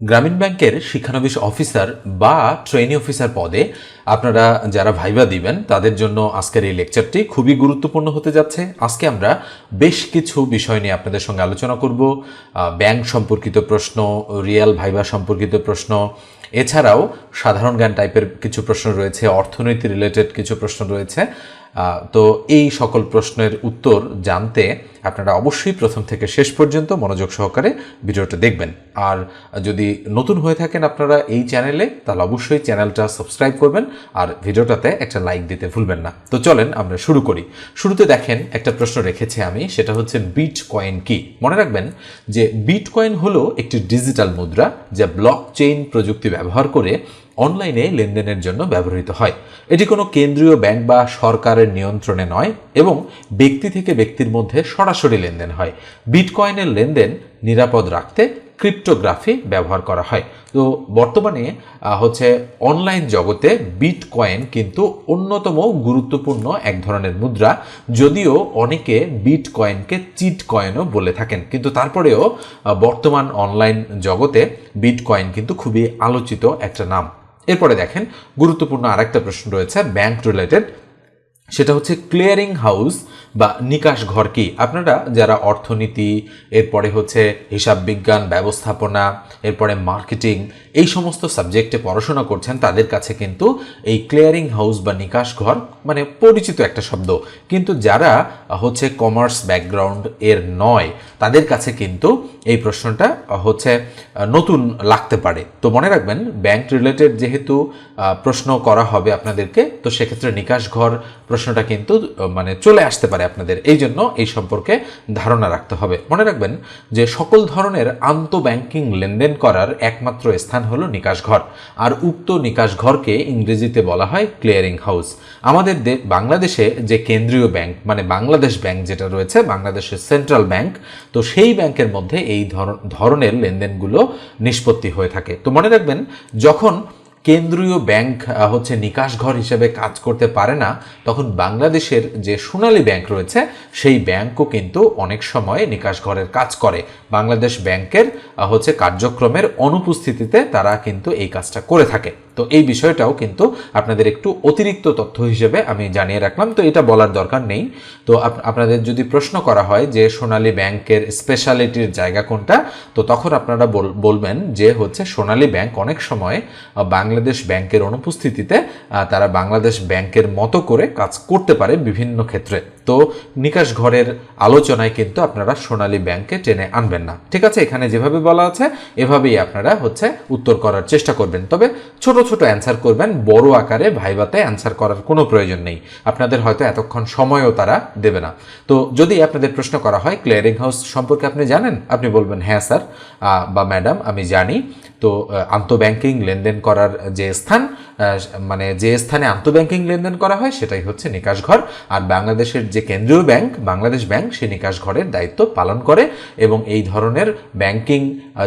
গ্রামীণ ব্যাংকের শিক্ষানবিশ অফিসার বা ট্রেনি অফিসার পদে আপনারা যারা ভাইবা দিবেন, তাদের জন্য আজকের এই লেকচারটি খুবই গুরুত্বপূর্ণ হতে যাচ্ছে। আজকে আমরা বেশ কিছু বিষয় নিয়ে আপনাদের সঙ্গে আলোচনা করব। ব্যাংক সম্পর্কিত প্রশ্ন, রিয়েল ভাইবা সম্পর্কিত প্রশ্ন, এছাড়াও সাধারণ জ্ঞান টাইপের কিছু প্রশ্ন রয়েছে, অর্থনীতি রিলেটেড কিছু প্রশ্ন রয়েছে। তো এই সকল প্রশ্নের উত্তর জানতে আপনারা অবশ্যই প্রথম থেকে শেষ পর্যন্ত মনোযোগ সহকারে ভিডিওটা দেখবেন। আর যদি নতুন হয়ে থাকেন আপনারা এই চ্যানেলে, তাহলে অবশ্যই চ্যানেলটা সাবস্ক্রাইব করবেন আর ভিডিওটাতে একটা লাইক দিতে ভুলবেন না। তো চলেন আমরা শুরু করি। শুরুতে দেখেন, একটা প্রশ্ন রেখেছি আমি, সেটা হচ্ছে বিট কয়েন কি? মনে রাখবেন যে বিট কয়েন হলো একটি ডিজিটাল মুদ্রা যা ব্লক চেইন প্রযুক্তি ব্যবহার করে অনলাইনে লেনদেনের জন্য ব্যবহৃত হয়। এটি কোনো কেন্দ্রীয় ব্যাংক বা সরকারের নিয়ন্ত্রণে নয় এবং ব্যক্তি থেকে ব্যক্তির মধ্যে সরাসরি লেনদেন হয়। বিটকয়েনের লেনদেন নিরাপদ রাখতে ক্রিপ্টোগ্রাফি ব্যবহার করা হয়। তো বর্তমানে হচ্ছে অনলাইন জগতে বিটকয়েন কিন্তু অন্যতম গুরুত্বপূর্ণ এক ধরনের মুদ্রা। যদিও অনেকে বিটকয়েনকে চিট কয়েনও বলে থাকেন। কিন্তু তারপরেও বর্তমান অনলাইন জগতে বিটকয়েন কিন্তু খুবই আলোচিত একটা নাম। এরপরে দেখেন গুরুত্বপূর্ণ আরেকটা প্রশ্ন রয়েছে ব্যাংক রিলেটেড সেটা হচ্ছে ক্লিয়ারিং হাউস বা নিকাশ ঘর কি? আপনারা যারা অর্থনীতি, এরপরে হচ্ছে হিসাব বিজ্ঞান, ব্যবস্থাপনা, এরপরে মার্কেটিং এই সমস্ত সাবজেক্টে পড়াশোনা করছেন, তাদের কাছে কিন্তু এই ক্লিয়ারিং হাউস বা নিকাশ ঘর মানে পরিচিত একটা শব্দ। কিন্তু যারা হচ্ছে কমার্স ব্যাকগ্রাউন্ড এর নয়, তাদের কাছে কিন্তু এই প্রশ্নটা হচ্ছে নতুন লাগতে পারে। তো মনে রাখবেন ব্যাংক রিলেটেড যেহেতু প্রশ্ন করা হবে আপনাদেরকে, তো সেক্ষেত্রে নিকাশ ঘর প্রশ্নটা কিন্তু মানে চলে আসতে পারে আপনাদের। এই জন্য এই সম্পর্কে ধারণা রাখতে হবে। মনে রাখবেন যে সকল ধরনের আন্ত ব্যাংকিং লেনদেন করার একমাত্র স্থান হলো নিকাশ ঘর আর উক্ত নিকাশ ঘরকে ইংরেজিতে বলা হয় ক্লিয়ারিং হাউস আমাদের বাংলাদেশে যে কেন্দ্রীয় ব্যাংক মানে বাংলাদেশ ব্যাংক যেটা রয়েছে, বাংলাদেশের সেন্ট্রাল ব্যাংক তো সেই ব্যাংকের মধ্যে এই ধর- ধরনের লেনদেনগুলো নিষ্পত্তি হয়ে থাকে। তো মনে রাখবেন, যখন কেন্দ্রীয় ব্যাংক হচ্ছে নিকাশ ঘর হিসেবে কাজ করতে পারে না, তখন বাংলাদেশের যে সোনালী ব্যাংক রয়েছে, সেই ব্যাংকও কিন্তু অনেক সময় নিকাশ ঘরের কাজ করে। বাংলাদেশ ব্যাংকের হচ্ছে কার্যক্রমের অনুপস্থিতিতে তারা কিন্তু এই কাজটা করে থাকে। তো এই বিষয়টাও কিন্তু আপনাদের একটু অতিরিক্ত তথ্য হিসেবে আমি জানিয়ে রাখলাম। তো এটা বলার দরকার নেই। তো আপ- আপনাদের যদি প্রশ্ন করা হয় যে সোনালী ব্যাংকের স্পেশালিটির জায়গা কোনটা, তো তখন আপনারা বল- বলবেন যে হচ্ছে সোনালী ব্যাংক অনেক সময় বাংলাদেশ ব্যাংকের অনুপস্থিতিতে তারা বাংলাদেশ ব্যাংকের মতো করে কাজ করতে পারে বিভিন্ন ক্ষেত্রে। নিকাশ ঘরের আলোচনায় কিন্তু আপনারা সোনালী ব্যাংকে টেনে আনবেন না। ঠিক আছে? এখানে যেভাবে বলা আছে, এভাবেই আপনারা হচ্ছে উত্তর করার চেষ্টা করবেন। তবে ছোট ছোট অ্যান্সার করবেন, বড় আকারে ভাইভাতে অ্যান্সার করার কোনো প্রয়োজন নেই। আপনাদের হয়তো এতক্ষণ সময়ও তারা দেবে না। তো যদি আপনাদের প্রশ্ন করা হয় ক্লিয়ারিং হাউস সম্পর্কে আপনি জানেন? আপনি বলবেন হ্যাঁ স্যার বা ম্যাডাম, আমি জানি। তো আন্তঃব্যাংকিং লেনদেন করার যে স্থান মানে যে স্থানে আন্তঃব্যাংকিং লেনদেন করা হয় সেটাই হচ্ছে নিকাশ ঘর আর বাংলাদেশের যে কেন্দ্রীয় ব্যাংক, বাংলাদেশ ব্যাংক, সে নিকাশ ঘরের দায়িত্ব পালন করে এবং এই ধরনের ব্যাংকিং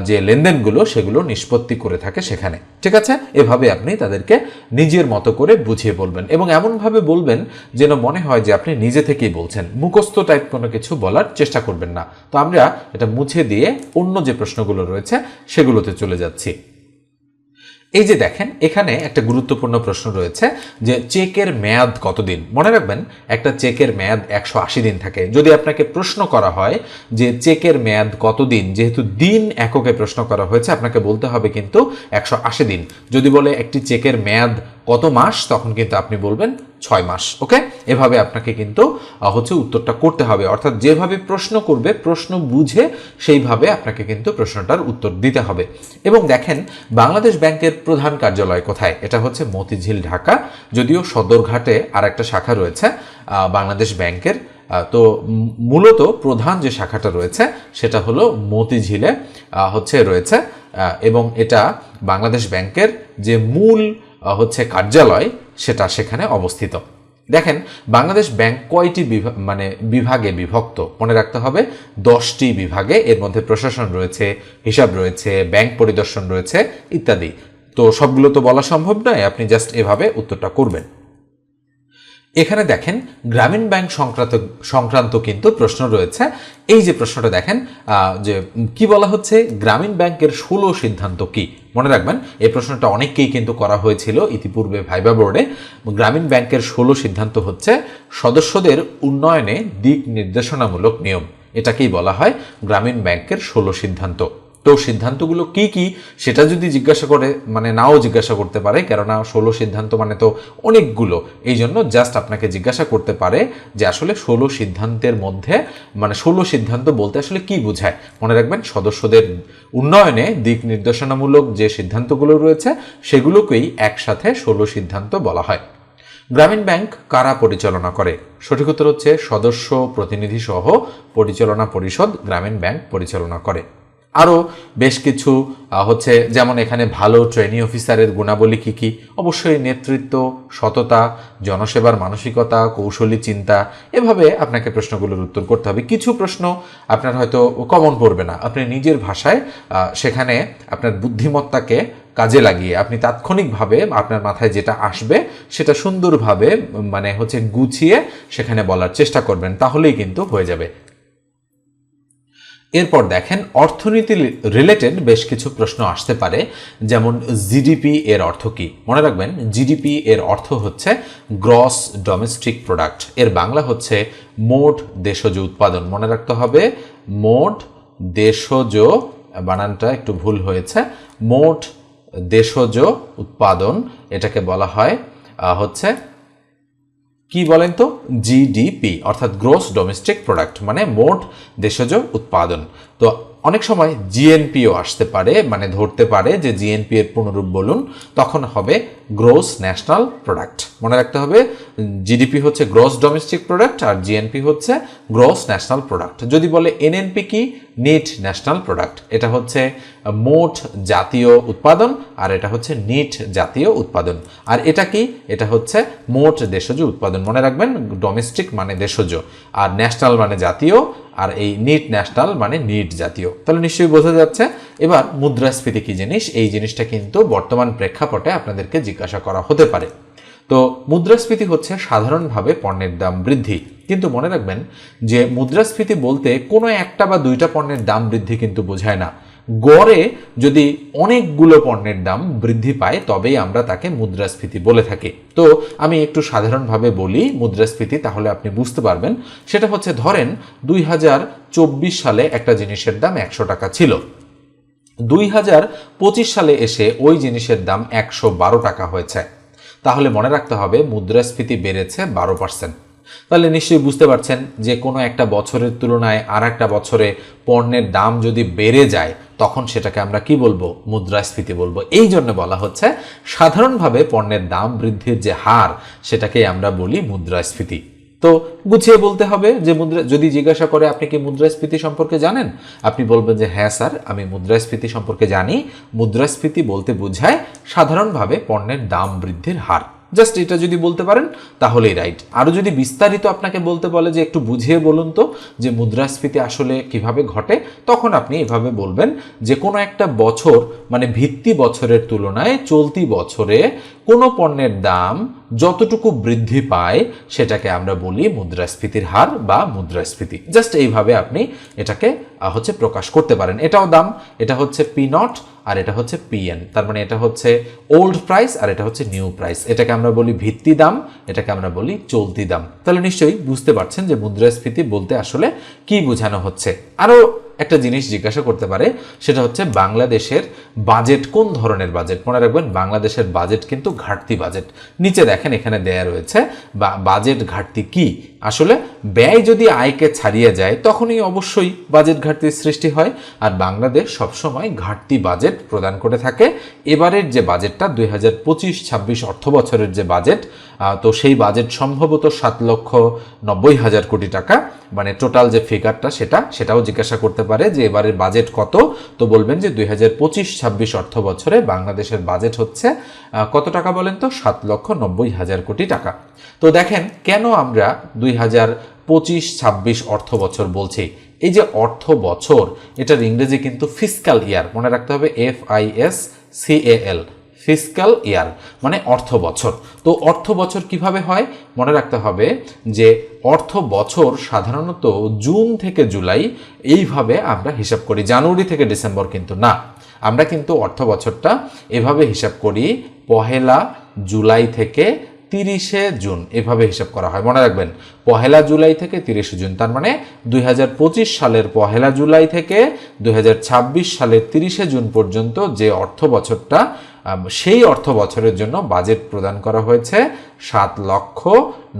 যে লেনদেনগুলো, সেগুলো নিষ্পত্তি করে থাকে সেখানে। ঠিক আছে? এভাবে আপনি তাদেরকে নিজের মতো করে বুঝিয়ে বলবেন। এবং এমনভাবে বলবেন যেন মনে হয় যে আপনি নিজে থেকেই বলছেন। মুখস্থ টাইপ কোনো কিছু বলার চেষ্টা করবেন না। তো আমরা এটা মুছে দিয়ে অন্য যে প্রশ্নগুলো রয়েছে, সেগুলোতে চলে যাচ্ছি। এই যে দেখেন, এখানে একটা গুরুত্বপূর্ণ প্রশ্ন রয়েছে যে চেকের মেয়াদ কতদিন? মনে রাখবেন, একটা চেকের মেয়াদ একশো আশি দিন থাকে। যদি আপনাকে প্রশ্ন করা হয় যে চেকের মেয়াদ কতদিন, যেহেতু দিন এককে প্রশ্ন করা হয়েছে, আপনাকে বলতে হবে কিন্তু একশো আশি দিন। যদি বলে একটি চেকের মেয়াদ কত মাস, তখন কিন্তু আপনি বলবেন ছয় মাস, ওকে? এভাবে আপনাকে কিন্তু হচ্ছে উত্তরটা করতে হবে। অর্থাৎ যেভাবে প্রশ্ন করবে, প্রশ্ন বুঝে সেইভাবে আপনাকে কিন্তু প্রশ্নটার উত্তর দিতে হবে। এবং দেখেন, বাংলাদেশ ব্যাংকের প্রধান কার্যালয় কোথায়? এটা হচ্ছে মতিঝিল, ঢাকা। যদিও সদরঘাটে আর একটা শাখা রয়েছে বাংলাদেশ ব্যাংকের তো মূলত প্রধান যে শাখাটা রয়েছে, সেটা হলো মতিঝিলে হচ্ছে রয়েছে এবং এটা বাংলাদেশ ব্যাংকের যে মূল হচ্ছে কার্যালয় সেটা সেখানে অবস্থিত। দেখেন, বাংলাদেশ ব্যাংক কয়টি মানে বিভাগে বিভক্ত? মনে রাখতে হবে, দশটি বিভাগে এর মধ্যে প্রশাসন রয়েছে, হিসাব রয়েছে, ব্যাংক পরিদর্শন রয়েছে ইত্যাদি। তো সবগুলো তো বলা সম্ভব নয়, আপনি জাস্ট এভাবে উত্তরটা করবেন। এখানে দেখেন, গ্রামীণ ব্যাংক সংক্রান্ত সংক্রান্ত কিন্তু প্রশ্ন রয়েছে। এই যে প্রশ্নটা দেখেন যে কি বলা হচ্ছে, গ্রামীণ ব্যাংকের ষোলো সিদ্ধান্ত কি? মনে রাখবেন, এই প্রশ্নটা অনেককেই কিন্তু করা হয়েছিল ইতিপূর্বে ভাইবা বোর্ডে। গ্রামীণ ব্যাংকের ষোলো সিদ্ধান্ত হচ্ছে, সদস্যদের উন্নয়নে দিক নির্দেশনামূলক নিয়ম। এটাকেই বলা হয় গ্রামীণ ব্যাংকের ষোলো সিদ্ধান্ত। তো সিদ্ধান্তগুলো কি কি সেটা যদি জিজ্ঞাসা করে মানে নাও জিজ্ঞাসা করতে পারে, কেননা ষোলো সিদ্ধান্ত মানে তো অনেকগুলো, এই জন্য জাস্ট আপনাকে জিজ্ঞাসা করতে পারে যে আসলে ষোলো সিদ্ধান্তের মধ্যে মানে ষোলো সিদ্ধান্ত বলতে আসলে কি বোঝায়? মনে রাখবেন সদস্যদের উন্নয়নে দিক নির্দেশনামূলক যে সিদ্ধান্তগুলো রয়েছে, সেগুলোকেই একসাথে ষোলো সিদ্ধান্ত বলা হয়। গ্রামীণ ব্যাংক কারা পরিচালনা করে? সঠিক উত্তর হচ্ছে সদস্য প্রতিনিধি সহ পরিচালনা পরিষদ গ্রামীণ ব্যাংক পরিচালনা করে। আরও বেশ কিছু হচ্ছে যেমন এখানে ভালো ট্রেনিং অফিসারের গুণাবলী কী কী? অবশ্যই নেতৃত্ব, সততা, জনসেবার মানসিকতা, কৌশলী চিন্তা, এভাবে আপনাকে প্রশ্নগুলোর উত্তর করতে হবে। কিছু প্রশ্ন আপনার হয়তো কমন পড়বে না। আপনি নিজের ভাষায় সেখানে আপনার বুদ্ধিমত্তাকে কাজে লাগিয়ে আপনি তাৎক্ষণিকভাবে আপনার মাথায় যেটা আসবে, সেটা সুন্দরভাবে মানে হচ্ছে গুছিয়ে সেখানে বলার চেষ্টা করবেন। তাহলেই কিন্তু হয়ে যাবে। এরপর দেখেন, অর্থনীতি রিলেটেড বেশ কিছু প্রশ্ন আসতে পারে, যেমন জিডিপি এর অর্থ কি? মনে রাখবেন, জিডিপি এর অর্থ হচ্ছে গ্রস ডোমেস্টিক প্রোডাক্টের বাংলা হচ্ছে মোট দেশজ উৎপাদন। মনে রাখতে হবে, মোট দেশজ, বানানটা একটু ভুল হয়েছে, মোট দেশজ উৎপাদন, এটাকে বলা হয় হচ্ছে কি বলেন তো? জিডিপি অর্থাৎ গ্রোস ডোমেস্টিক প্রোডাক্ট মানে মোট দেশজ উৎপাদন। তো অনেক সময় জিএনপিও আসতে পারে মানে ধরতে পারে যে জিএনপি এর পুনরূপ বলুন, তখন হবে গ্রোস ন্যাশনাল প্রোডাক্ট মনে রাখতে হবে জিডিপি হচ্ছে গ্রস ডোমেস্টিক প্রোডাক্ট আর জিএনপি হচ্ছে গ্রস ন্যাশনাল প্রোডাক্ট যদি বলে এনএনপি কি? নিট ন্যাশনাল প্রোডাক্ট এটা হচ্ছে মোট জাতীয় উৎপাদন আর এটা হচ্ছে নিট জাতীয় উৎপাদন। আর এটা কি? এটা হচ্ছে মোট দেশজ উৎপাদন। মনে রাখবেন ডোমেস্টিক মানে দেশজ আর ন্যাশনাল মানে জাতীয় আর এই নিট ন্যাশনাল মানে নিট জাতীয়। তাহলে নিশ্চয়ই বোঝা যাচ্ছে। এবার মুদ্রাস্ফীতি কি জিনিস? এই জিনিসটা কিন্তু বর্তমান প্রেক্ষাপটে আপনাদেরকে জিজ্ঞাসা করা হতে পারে। তো মুদ্রাস্ফীতি হচ্ছে সাধারণভাবে পণ্যের দাম বৃদ্ধি। কিন্তু মনে রাখবেন যে মুদ্রাস্ফীতি বলতে কোনো একটা বা দুইটা পণ্যের দাম বৃদ্ধি কিন্তু বোঝায় না। গড়ে যদি অনেকগুলো পণ্যের দাম বৃদ্ধি পায়, তবেই আমরা তাকে মুদ্রাস্ফীতি বলে থাকি। তো আমি একটু সাধারণভাবে বলি মুদ্রাস্ফীতি, তাহলে আপনি বুঝতে পারবেন। সেটা হচ্ছে ধরেন দুই হাজার চব্বিশ সালে একটা জিনিসের দাম একশো টাকা ছিল। দুই হাজার পঁচিশ সালে এসে ওই জিনিসের দাম একশো বারো টাকা হয়েছে। তাহলে মনে রাখতে হবে মুদ্রাস্ফীতি বেড়েছে বারো পার্সেন্ট তাহলে নিশ্চয়ই বুঝতে পারছেন যে কোনো একটা বছরের তুলনায় আর একটা বছরে পণ্যের দাম যদি বেড়ে যায়, তখন সেটাকে আমরা কি বলব? মুদ্রাস্ফীতি বলব। এই জন্য বলা হচ্ছে, সাধারণভাবে পণ্যের দাম বৃদ্ধির যে হার, সেটাকেই আমরা বলি মুদ্রাস্ফীতি। তো গুছিয়ে বলতে হবে যে মুদ্রা, যদি জিজ্ঞাসা করে আপনি কি মুদ্রাস্ফীতি সম্পর্কে জানেন, আপনি বলবেন যে হ্যাঁ স্যার, আমি মুদ্রাস্ফীতি সম্পর্কে জানি। মুদ্রাস্ফীতি বলতে বোঝায় সাধারণভাবে পণ্যের দাম বৃদ্ধির হার। জাস্ট এটা যদি বলতে পারেন, তাহলেই রাইট। আরও যদি বিস্তারিত আপনাকে বলতে বলে যে একটু বুঝিয়ে বলুন তো, যে মুদ্রাস্ফীতি আসলে কীভাবে ঘটে, তখন আপনি এভাবে বলবেন যে কোনো একটা বছর মানে ভিত্তি বছরের তুলনায় চলতি বছরে কোনো পণ্যের দাম যতটুকু বৃদ্ধি পায় সেটাকে আমরা বলি মুদ্রাস্ফীতির হার বা মুদ্রাস্ফীতি। জাস্ট এইভাবে আপনি এটাকে হচ্ছে প্রকাশ করতে পারেন। এটাও দাম, এটা হচ্ছে পি নট আর এটা হচ্ছে পিএন তার মানে এটা হচ্ছে ওল্ড প্রাইস আর এটা হচ্ছে নিউ প্রাইস এটাকে আমরা বলি ভিত্তি দাম, এটাকে আমরা বলি চলতি দাম। তাহলে নিশ্চয়ই বুঝতে পারছেন যে মুদ্রাস্ফীতি বলতে আসলে কি বোঝানো হচ্ছে। আরও একটা জিনিস জিজ্ঞাসা করতে পারে, সেটা হচ্ছে বাংলাদেশের বাজেট, কোন ধরনের বাজেট? মনে রাখবেন, বাংলাদেশের বাজেট কিন্তু ঘাটতি বাজেট। নিচে দেখেন, এখানে দেয়া রয়েছে, বা বাজেট ঘাটতি কি? আসলে ব্যয় যদি আয়কে ছাড়িয়ে যায়, তখনই অবশ্যই বাজেট ঘাটতির সৃষ্টি হয়। আর বাংলাদেশ সবসময় ঘাটতি বাজেট প্রদান করে থাকে। এবারের যে বাজেটটা, দুই হাজার পঁচিশ ছাব্বিশ অর্থ বছরের যে বাজেট তো সেই বাজেট সম্ভবত সাত লক্ষ নব্বই হাজার কোটি টাকা। মানে টোটাল যে ফিগারটা সেটা, সেটাও জিজ্ঞাসা করতে পারে যে এবারের বাজেট কত। তো বলবেন যে দুই হাজার পঁচিশ ছাব্বিশ অর্থ বছরে বাংলাদেশের বাজেট হচ্ছে কত টাকা বলেন তো? সাত লক্ষ নব্বই হাজার কোটি টাকা। তো দেখেন, কেন আমরা দুই হাজার পঁচিশ ছাব্বিশ অর্থ বছর বলছি? এই যে অর্থ বছর, এটার ইংরেজি কিন্তু ফিসকাল ইয়ার মনে রাখতে হবে F I S C fiscal year মানে অর্থ বছর। তো অর্থ বছর কীভাবে হয়? মনে রাখতে হবে যে অর্থ বছর সাধারণত জুন থেকে জুলাই এইভাবে আমরা হিসাব করি, জানুয়ারি থেকে ডিসেম্বর কিন্তু না। আমরা কিন্তু অর্থ বছরটা এভাবে হিসাব করি, পহেলা জুলাই থেকে তিরিশে জুন এভাবে হিসাব করা হয়। মনে রাখবেন, পহেলা জুলাই থেকে তিরিশে জুন, তার মানে দুই হাজার পঁচিশ সালের পহেলা জুলাই থেকে দুই হাজার ছাব্বিশ সালের তিরিশে জুন পর্যন্ত যে অর্থ বছরটা সেই অর্থ বছরের জন্য বাজেট প্রদান করা হয়েছে সাত লক্ষ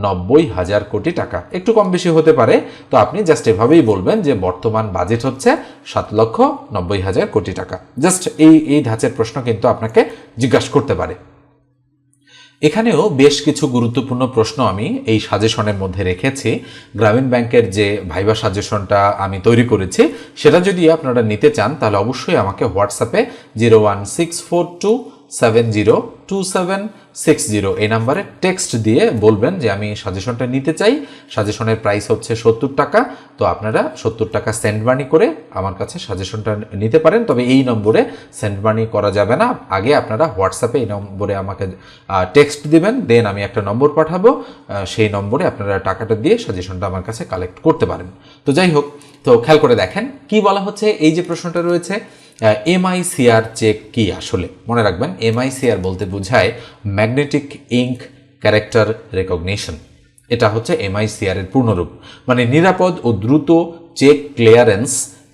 নব্বই হাজার কোটি টাকা। একটু কম বেশি হতে পারে, তো আপনি জাস্ট এভাবেই বলবেন যে বর্তমান বাজেট হচ্ছে সাত লক্ষ নব্বই হাজার কোটি টাকা। জাস্ট এই এই ধাঁচের প্রশ্ন কিন্তু আপনাকে জিজ্ঞাসা করতে পারে। এখানেও বেশ কিছু গুরুত্বপূর্ণ প্রশ্ন আমি এই সাজেশনের মধ্যে রেখেছি। গ্রামীণ ব্যাংকের যে ভাইবা সাজেশনটা আমি তৈরি করেছি, সেটা যদি আপনারা নিতে চান, তাহলে অবশ্যই আমাকে হোয়াটসঅ্যাপে zero one six four two seven zero two seven six zero এই নাম্বারে টেক্সট দিয়ে বলবেন যে, আমি সাজেশনটা নিতে চাই। সাজেশনের প্রাইস হচ্ছে সত্তর টাকা। তো আপনারা সত্তর টাকা সেন্ড মানি করে আমার কাছে সাজেশনটা নিতে পারেন। তবে এই নম্বরে সেন্ড মানি করা যাবে না। আগে আপনারা হোয়াটসঅ্যাপে এই নম্বরে আমাকে টেক্সট দিবেন। দেন আমি একটা নম্বর পাঠাবো। সেই নম্বরে আপনারা টাকাটা দিয়ে সাজেশনটা আমার কাছে কালেক্ট করতে পারেন। তো যাই হোক, তো খেয়াল করে দেখেন। কি বলা হচ্ছে? এই যে প্রশ্নটা রয়েছে এমআইসিআর চেক কি আসলে? মনে রাখবেন এমআইসিআর বলতে বোঝায় ম্যাগনেটিক ইঙ্ক ক্যারেক্টার রেকগনিশন এটা হচ্ছে এমআইসিআর এর পূর্ণরূপ। মানে নিরাপদ ও দ্রুত চেক ক্লিয়ারেন্স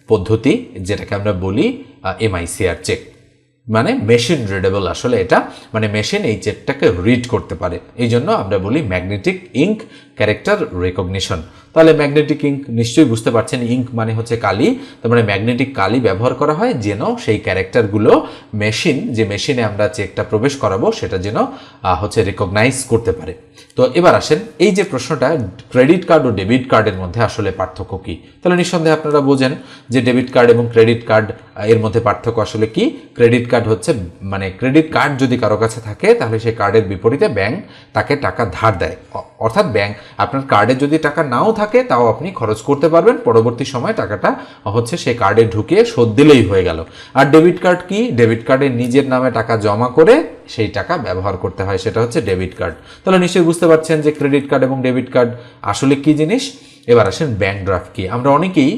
পদ্ধতি, যেটাকে আমরা বলি এমআইসিআর চেক মানে মেশিন রিডেবল আসলে এটা মানে মেশিন এই চেটটাকে রিড করতে পারে। এই জন্য আমরা বলি ম্যাগনেটিক ইঙ্ক ক্যারেক্টার রেকগনিশন তাহলে ম্যাগনেটিক ইঙ্ক নিশ্চয়ই বুঝতে পারছেন ইঙ্ক মানে হচ্ছে কালি, তার মানে ম্যাগনেটিক কালি ব্যবহার করা হয় যেন সেই ক্যারেক্টারগুলো মেশিন যে মেশিনে আমরা চেকটা প্রবেশ করাবো সেটা যেন হচ্ছে রেকগনাইজ করতে পারে। তো এবার আসেন, এই যে প্রশ্নটা, ক্রেডিট কার্ড ও ডেবিট কার্ডের মধ্যে আসলে পার্থক্য কি? তাহলে নিঃসন্দেহে আপনারা বোঝেন যে ডেবিট কার্ড এবং ক্রেডিট কার্ড এর মধ্যে পার্থক্য আসলে কি? ক্রেডিট কার্ড হচ্ছে মানে ক্রেডিট কার্ড যদি কারও কাছে থাকে, তাহলে সেই কার্ডের বিপরীতে ব্যাংক তাকে টাকা ধার দেয়। অর্থাৎ ব্যাংক, আপনার কার্ডে যদি টাকা নাও থাকে, তাও আপনি খরচ করতে পারবেন, পরবর্তী সময় টাকাটা হচ্ছে সেই কার্ডে ঢুকিয়ে শোধ দিলেই হয়ে গেল। আর ডেবিট কার্ড কি? ডেবিট কার্ডে নিজের নামে টাকা জমা করে সেই টাকা ব্যবহার করতে হয়, সেটা হচ্ছে ডেবিট কার্ড। তাহলে নিশ্চয়ই বুঝতে পারছেন যে ক্রেডিট কার্ড এবং ডেবিট কার্ড আসলে কি জিনিস? এবার আসেন ব্যাংক ড্রাফট কি আমরা অনেকেই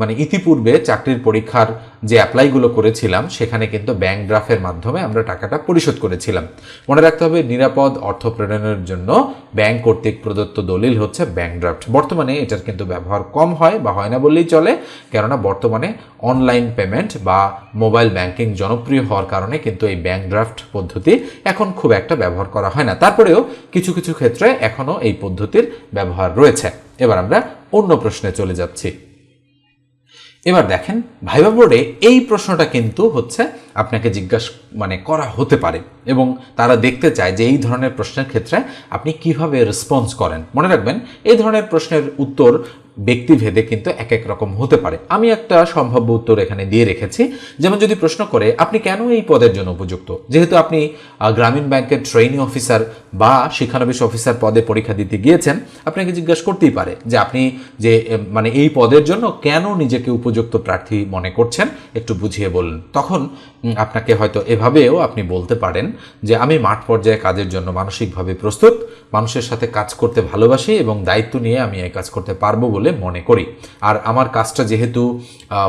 মানে ইতিপূর্বে চাকরির পরীক্ষার যে অ্যাপ্লাইগুলো করেছিলাম, সেখানে কিন্তু ব্যাংক ড্রাফের মাধ্যমে আমরা টাকাটা পরিশোধ করেছিলাম। মনে রাখতে হবে, নিরাপদ অর্থ প্রেরণের জন্য ব্যাংক কর্তৃক প্রদত্ত দলিল হচ্ছে ব্যাংক ড্রাফট। বর্তমানে এটার কিন্তু ব্যবহার কম হয় বা হয় না বললেই চলে, কেননা বর্তমানে অনলাইন পেমেন্ট বা মোবাইল ব্যাংকিং জনপ্রিয় হওয়ার কারণে কিন্তু এই ব্যাংক ড্রাফট পদ্ধতি এখন খুব একটা ব্যবহার করা হয় না। তারপরেও কিছু কিছু ক্ষেত্রে এখনও এই পদ্ধতির ব্যবহার রয়েছে। এবার আমরা অন্য প্রশ্নে চলে যাচ্ছি। এবার দেখেন ভাইবা বোর্ডে এই প্রশ্নটা কিন্তু হচ্ছে আপনাকে জিজ্ঞাসা মানে করা হতে পারে এবং তারা দেখতে চায় যে এই ধরনের প্রশ্নের ক্ষেত্রে আপনি কীভাবে রেসপন্স করেন। মনে রাখবেন, এই ধরনের প্রশ্নের উত্তর ব্যক্তিভেদে কিন্তু এক এক রকম হতে পারে। আমি একটা সম্ভাব্য উত্তর এখানে দিয়ে রেখেছি। যেমন যদি প্রশ্ন করে, আপনি কেন এই পদের জন্য উপযুক্ত? যেহেতু আপনি গ্রামীণ ব্যাংকের ট্রেনিং অফিসার বা শিক্ষানবিশ অফিসার পদে পরীক্ষা দিতে গিয়েছেন, আপনাকে জিজ্ঞাসা করতেই পারে যে আপনি যে মানে এই পদের জন্য কেন নিজেকে উপযুক্ত প্রার্থী মনে করছেন? একটু বুঝিয়ে বলুন। তখন আপনাকে হয়তো এভাবেও আপনি বলতে পারেন যে, আমি মাঠ পর্যায়ে কাজের জন্য মানসিকভাবে প্রস্তুত, মানুষের সাথে কাজ করতে ভালোবাসি এবং দায়িত্ব নিয়ে আমি এই কাজ করতে পারব বলে মনে করি। আর আমার কাজটা যেহেতু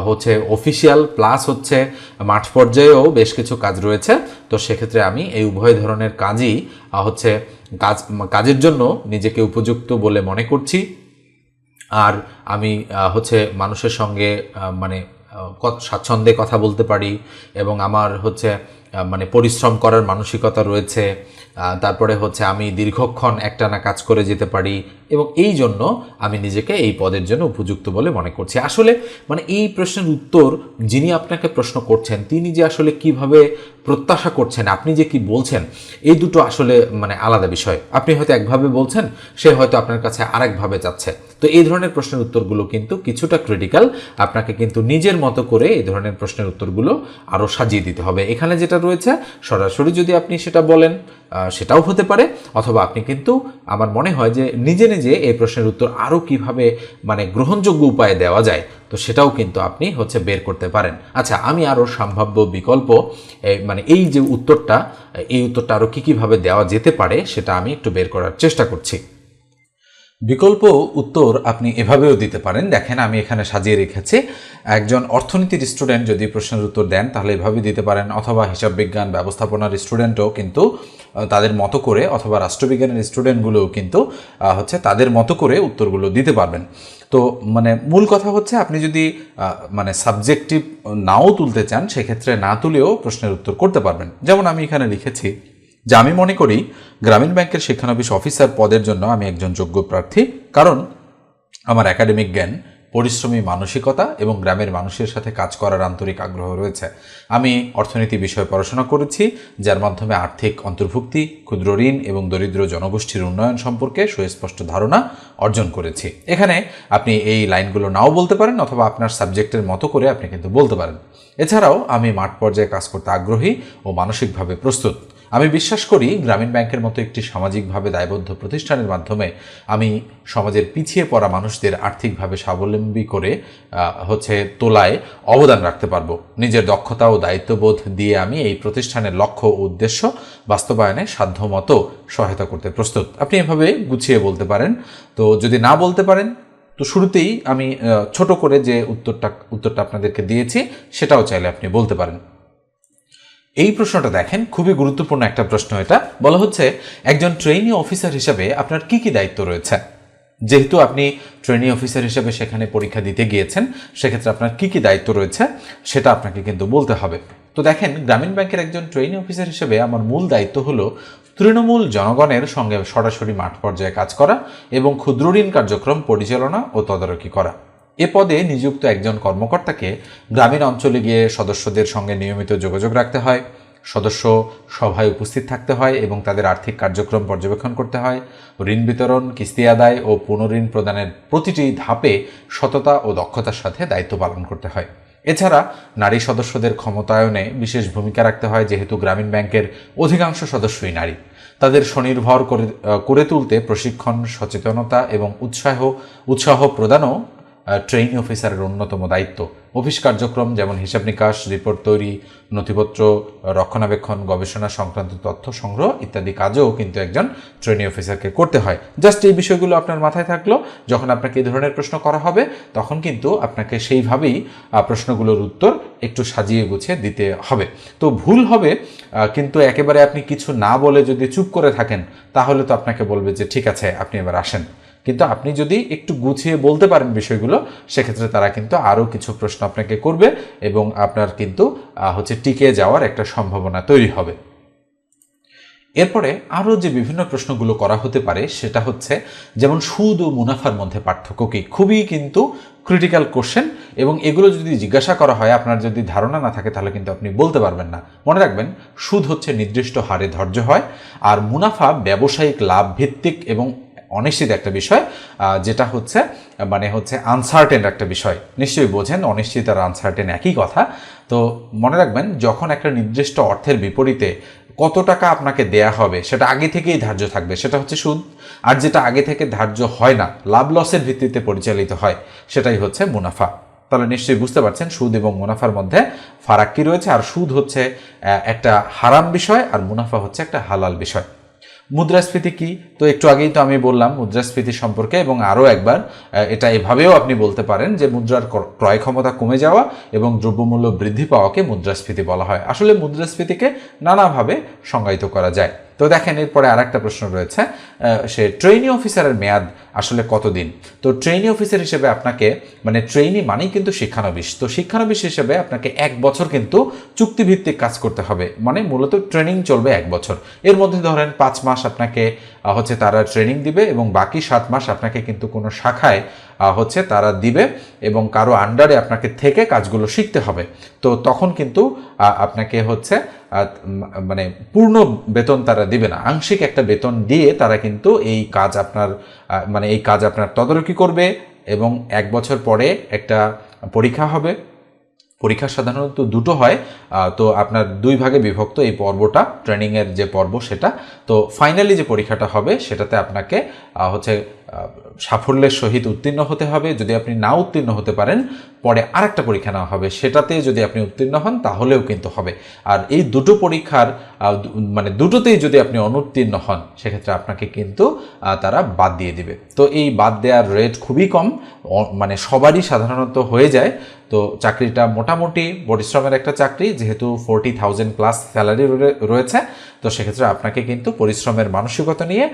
হচ্ছে অফিসিয়াল, প্লাস হচ্ছে মাঠ পর্যায়েও বেশ কিছু কাজ রয়েছে, তো সেক্ষেত্রে আমি এই উভয় ধরনের কাজই হচ্ছে কাজ কাজের জন্য নিজেকে উপযুক্ত বলে মনে করছি। আর আমি হচ্ছে মানুষের সঙ্গে মানে স্বাচ্ছন্দ্যে কথা বলতে পারি এবং আমার হচ্ছে মানে পরিশ্রম করার মানসিকতা রয়েছে। তারপরে হচ্ছে আমি দীর্ঘক্ষণ একটানা কাজ করে যেতে পারি। এবং এই জন্য আমি নিজেকে এই পদের জন্য উপযুক্ত বলে মনে করছি। আসলে মানে এই প্রশ্নের উত্তর যিনি আপনাকে প্রশ্ন করছেন, তিনি যে আসলে কীভাবে প্রত্যাশা করছেন, আপনি যে কি বলছেন, এই দুটো আসলে মানে আলাদা বিষয়। আপনি হয়তো একভাবে বলছেন, সে হয়তো আপনার কাছে আরেকভাবে যাচ্ছে। তো এই ধরনের প্রশ্নের উত্তরগুলো কিন্তু কিছুটা ক্রিটিক্যাল আপনাকে কিন্তু নিজের মতো করে এই ধরনের প্রশ্নের উত্তরগুলো আরও সাজিয়ে দিতে হবে। এখানে যেটা রয়েছে, সরাসরি যদি আপনি সেটা বলেন সেটাও হতে পারে, অথবা আপনি কিন্তু, আমার মনে হয় যে নিজে নিজে এই প্রশ্নের উত্তর আরও কীভাবে মানে গ্রহণযোগ্য উপায়ে দেওয়া যায়, তো সেটাও কিন্তু আপনি হচ্ছে বের করতে পারেন। আচ্ছা আমি আরও সম্ভাব্য বিকল্প মানে এই যে উত্তরটা, এই উত্তরটা আরও কী কীভাবে দেওয়া যেতে পারে সেটা আমি একটু বের করার চেষ্টা করছি। বিকল্প উত্তর আপনি এভাবেও দিতে পারেন। দেখেন, আমি এখানে সাজিয়ে রেখেছি। একজন অর্থনীতির স্টুডেন্ট যদি প্রশ্নের উত্তর দেন, তাহলে এভাবে দিতে পারেন। অথবা হিসাব বিজ্ঞান ব্যবস্থাপনার স্টুডেন্টও কিন্তু তাদের মতো করে, অথবা রাষ্ট্রবিজ্ঞানের স্টুডেন্টগুলোও কিন্তু হচ্ছে তাদের মতো করে উত্তরগুলো দিতে পারবেন। তো মানে মূল কথা হচ্ছে আপনি যদি মানে সাবজেক্টিভ নাও তুলতে চান, সেক্ষেত্রে না তুলেও প্রশ্নের উত্তর করতে পারবেন। যেমন আমি এখানে লিখেছি যে আমি মনে করি গ্রামীণ ব্যাংকের শিক্ষানবিশ অফিসার পদের জন্য আমি একজন যোগ্য প্রার্থী, কারণ আমার একাডেমিক জ্ঞান, পরিশ্রমী মানসিকতা এবং গ্রামের মানুষের সাথে কাজ করার আন্তরিক আগ্রহ রয়েছে। আমি অর্থনীতি বিষয়ে পড়াশোনা করেছি, যার মাধ্যমে আর্থিক অন্তর্ভুক্তি, ক্ষুদ্র ঋণ এবং দরিদ্র জনগোষ্ঠীর উন্নয়ন সম্পর্কে সুস্পষ্ট ধারণা অর্জন করেছি। এখানে আপনি এই লাইনগুলো নাও বলতে পারেন অথবা আপনার সাবজেক্টের মতো করে আপনি কিন্তু বলতে পারেন। এছাড়াও আমি মাঠ পর্যায়ে কাজ করতে আগ্রহী ও মানসিকভাবে প্রস্তুত। আমি বিশ্বাস করি গ্রামীণ ব্যাংকের মতো একটি সামাজিকভাবে দায়বদ্ধ প্রতিষ্ঠানের মাধ্যমে আমি সমাজের পিছিয়ে পড়া মানুষদের আর্থিকভাবে স্বাবলম্বী করে হচ্ছে তোলায় অবদান রাখতে পারব। নিজের দক্ষতা ও দায়িত্ববোধ দিয়ে আমি এই প্রতিষ্ঠানের লক্ষ্য ও উদ্দেশ্য বাস্তবায়নে সাধ্যমতো সহায়তা করতে প্রস্তুত। আপনি এভাবে গুছিয়ে বলতে পারেন। তো যদি না বলতে পারেন, তো শুরুতেই আমি ছোট করে যে উত্তরটা উত্তরটা আপনাদেরকে দিয়েছি, সেটাও চাইলে আপনি বলতে পারেন। এই প্রশ্নটা দেখেন, খুবই গুরুত্বপূর্ণ একটা প্রশ্ন এটা। বলা হচ্ছে, একজন ট্রেনি অফিসার হিসাবে আপনার কি কি দায়িত্ব রয়েছে? যেহেতু আপনি ট্রেনি অফিসার হিসেবে সেখানে পরীক্ষা দিতে গিয়েছেন, সেক্ষেত্রে আপনার কি কি দায়িত্ব রয়েছে, সেটা আপনাকে কিন্তু বলতে হবে। তো দেখেন, গ্রামীণ ব্যাংকের একজন ট্রেনি অফিসার হিসেবে আমার মূল দায়িত্ব হলো তৃণমূল জনগণের সঙ্গে সরাসরি মাঠ পর্যায়ে কাজ করা এবং ক্ষুদ্র ঋণ কার্যক্রম পরিচালনা ও তদারকি করা। এ পদে নিযুক্ত একজন কর্মকর্তাকে গ্রামীণ অঞ্চলে গিয়ে সদস্যদের সঙ্গে নিয়মিত যোগাযোগ রাখতে হয়, সদস্য সভায় উপস্থিত থাকতে হয় এবং তাদের আর্থিক কার্যক্রম পর্যবেক্ষণ করতে হয়। ঋণ বিতরণ, কিস্তি আদায় ও পুনঃঋণ প্রদানের প্রতিটি ধাপে সততা ও দক্ষতার সাথে দায়িত্ব পালন করতে হয়। এছাড়া নারী সদস্যদের ক্ষমতায়নে বিশেষ ভূমিকা রাখতে হয়, যেহেতু গ্রামীণ ব্যাংকের অধিকাংশ সদস্যই নারী। তাদের স্বনির্ভর করে করে তুলতে প্রশিক্ষণ, সচেতনতা এবং উৎসাহ উৎসাহ প্রদানও ট্রেনিং অফিসারের অন্যতম দায়িত্ব। অফিস কার্যক্রম যেমন হিসাব নিকাশ, রিপোর্ট তৈরি, নথিপত্র, রক্ষণাবেক্ষণ, গবেষণা সংক্রান্ত তথ্য সংগ্রহ ইত্যাদি কাজও কিন্তু একজন ট্রেনিং অফিসারকে করতে হয়। জাস্ট এই বিষয়গুলো আপনার মাথায় থাকল, যখন আপনাকে এই ধরনের প্রশ্ন করা হবে, তখন কিন্তু আপনাকে সেইভাবেই প্রশ্নগুলোর উত্তর একটু সাজিয়ে গুছিয়ে দিতে হবে। তো ভুল হবে কিন্তু একেবারে আপনি কিছু না বলে যদি চুপ করে থাকেন, তাহলে তো আপনাকে বলবে যে, ঠিক আছে, আপনি এবার আসেন। কিন্তু আপনি যদি একটু গুছিয়ে বলতে পারেন বিষয়গুলো, সেক্ষেত্রে তারা কিন্তু আরও কিছু প্রশ্ন আপনাকে করবে এবং আপনার কিন্তু হচ্ছে টিকে যাওয়ার একটা সম্ভাবনা তৈরি হবে। এরপরে আরও যে বিভিন্ন প্রশ্নগুলো করা হতে পারে, সেটা হচ্ছে যেমন সুদ ও মুনাফার মধ্যে পার্থক্য কি? খুবই কিন্তু ক্রিটিক্যাল কোশ্চেন এবং এগুলো যদি জিজ্ঞাসা করা হয়, আপনার যদি ধারণা না থাকে, তাহলে কিন্তু আপনি বলতে পারবেন না। মনে রাখবেন, সুদ হচ্ছে নির্দিষ্ট হারে ধৈর্য হয়, আর মুনাফা ব্যবসায়িক লাভ ভিত্তিক এবং অনিশ্চিত একটা বিষয় যেটা হচ্ছে মানে হচ্ছে আনসার্টেন একটা বিষয়। নিশ্চয়ই বোঝেন, অনিশ্চিত আর আনসার্টেন একই কথা। তো মনে রাখবেন, যখন একটা নির্দিষ্ট অর্থের বিপরীতে কত টাকা আপনাকে দেয়া হবে, সেটা আগে থেকেই ধার্য থাকবে, সেটা হচ্ছে সুদ। আর যেটা আগে থেকে ধার্য হয় না, লাভ লসের ভিত্তিতে পরিচালিত হয়, সেটাই হচ্ছে মুনাফা। তাহলে নিশ্চয়ই বুঝতে পারছেন, সুদ এবং মুনাফার মধ্যে ফারাক কি রয়েছে? আর সুদ হচ্ছে একটা হারাম বিষয়, আর মুনাফা হচ্ছে একটা হালাল বিষয়। মুদ্রাস্ফীতি কি? তো একটু আগেই তো আমি বললাম মুদ্রাস্ফীতি সম্পর্কে এবং আরও একবার এটা এভাবেও আপনি বলতে পারেন যে মুদ্রার ক্রয় ক্ষমতা কমে যাওয়া এবং দ্রব্যমূল্য বৃদ্ধি পাওয়াকে মুদ্রাস্ফীতি বলা হয়। আসলে মুদ্রাস্ফীতিকে নানাভাবে সংজ্ঞায়িত করা যায়। তো দেখেন, এরপরে আর একটা প্রশ্ন রয়েছে সে ট্রেনি অফিসারের মেয়াদ আসলে কতদিন? তো ট্রেনি অফিসার হিসেবে আপনাকে মানে ট্রেনি মানেই কিন্তু শিক্ষানবিশ। তো শিক্ষানবিশ হিসেবে আপনাকে এক বছর কিন্তু চুক্তিভিত্তিক কাজ করতে হবে। মানে মূলত ট্রেনিং চলবে এক বছর। এর মধ্যে ধরেন পাঁচ মাস আপনাকে হচ্ছে তারা ট্রেনিং দিবে এবং বাকি সাত মাস আপনাকে কিন্তু কোনো শাখায় হচ্ছে তারা দিবে এবং কারও আন্ডারে আপনাকে থেকে কাজগুলো শিখতে হবে। তো তখন কিন্তু আপনাকে হচ্ছে মানে পূর্ণ বেতন তারা দিবে না। আংশিক একটা বেতন দিয়ে তারা কিন্তু এই কাজ আপনার মানে এই কাজ আপনার তদারকি করবে এবং এক বছর পরে একটা পরীক্ষা হবে। পরীক্ষা সাধারণত দুটো হয়। তো আপনার দুই ভাগে বিভক্ত এই পর্বটা ট্রেনিংয়ের যে পর্ব সেটা। তো ফাইনালি যে পরীক্ষাটা হবে সেটাতে আপনাকে হচ্ছে সাফল্যের সহিত উত্তীর্ণ হতে হবে। যদি আপনি না উত্তীর্ণ হতে পারেন, পরে আরেকটা পরীক্ষা নেওয়া হবে। সেটাতে যদি আপনি উত্তীর্ণ হন, তাহলেও কিন্তু হবে। আর এই দুটো পরীক্ষার মানে দুটোতেই যদি আপনি অনুত্তীর্ণ হন, সেক্ষেত্রে আপনাকে কিন্তু তারা বাদ দিয়ে দিবে। তো এই বাদ দেওয়ার রেট খুবই কম। মানে সবারই সাধারণত হয়ে যায়। তো চাকরিটা মোটামুটি পরিশ্রমের একটা চাকরি, যেহেতু ফোরটি থাউজেন্ড প্লাস স্যালারি রয়েছে। তো সেক্ষেত্রে আপনাকে কিন্তু পরিশ্রমের মানসিকতা নিয়ে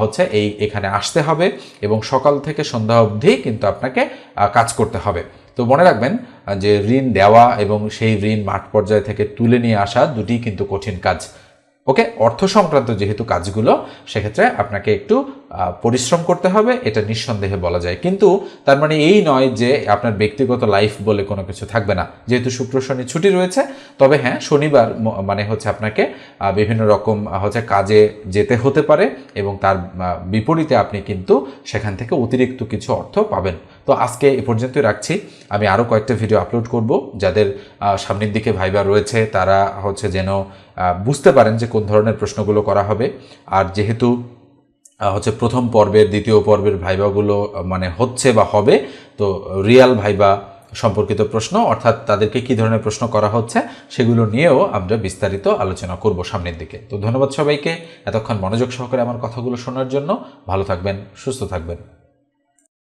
হচ্ছে এই এখানে আসতে হবে। এবং সকাল থেকে সন্ধ্যা অবধি কিন্তু আপনাকে কাজ করতে হবে। তো মনে রাখবেন যে ঋণ দেওয়া এবং সেই ঋণ মাঠ পর্যায় থেকে তুলে নিয়ে আসা দুটি কিন্তু কঠিন কাজ। ওকে? অর্থ সংক্রান্ত যেহেতু কাজগুলো, সেক্ষেত্রে আপনাকে একটু পরিশ্রম করতে হবে, এটা নিঃসন্দেহে বলা যায়। কিন্তু তার মানে এই নয় যে আপনার ব্যক্তিগত লাইফ বলে কোনো কিছু থাকবে না। যেহেতু শুক্র, শনি ছুটি রয়েছে, তবে হ্যাঁ শনিবার মানে হচ্ছে আপনাকে বিভিন্ন রকম হচ্ছে কাজে যেতে হতে পারে এবং তার বিপরীতে আপনি কিন্তু সেখান থেকে অতিরিক্ত কিছু অর্থ পাবেন। তো আজকে এ পর্যন্তই রাখছি। আমি আরও কয়েকটা ভিডিও আপলোড করব। যাদের সামনের দিকে ভাইবা রয়েছে, তারা হচ্ছে যেন বুঝতে পারেন যে কোন ধরনের প্রশ্নগুলো করা হবে। আর যেহেতু হচ্ছে প্রথম পর্বের, দ্বিতীয় পর্বের ভাইবাগুলো মানে হচ্ছে বা হবে। তো রিয়াল ভাইবা সম্পর্কিত প্রশ্ন, অর্থাৎ তাদেরকে কি ধরনের প্রশ্ন করা হচ্ছে, সেগুলো নিয়েও আমরা বিস্তারিত আলোচনা করব সামনের দিকে। তো ধন্যবাদ সবাইকে, এতক্ষণ মনোযোগ সহকারে আমার কথাগুলো শোনার জন্য। ভালো থাকবেন, সুস্থ থাকবেন।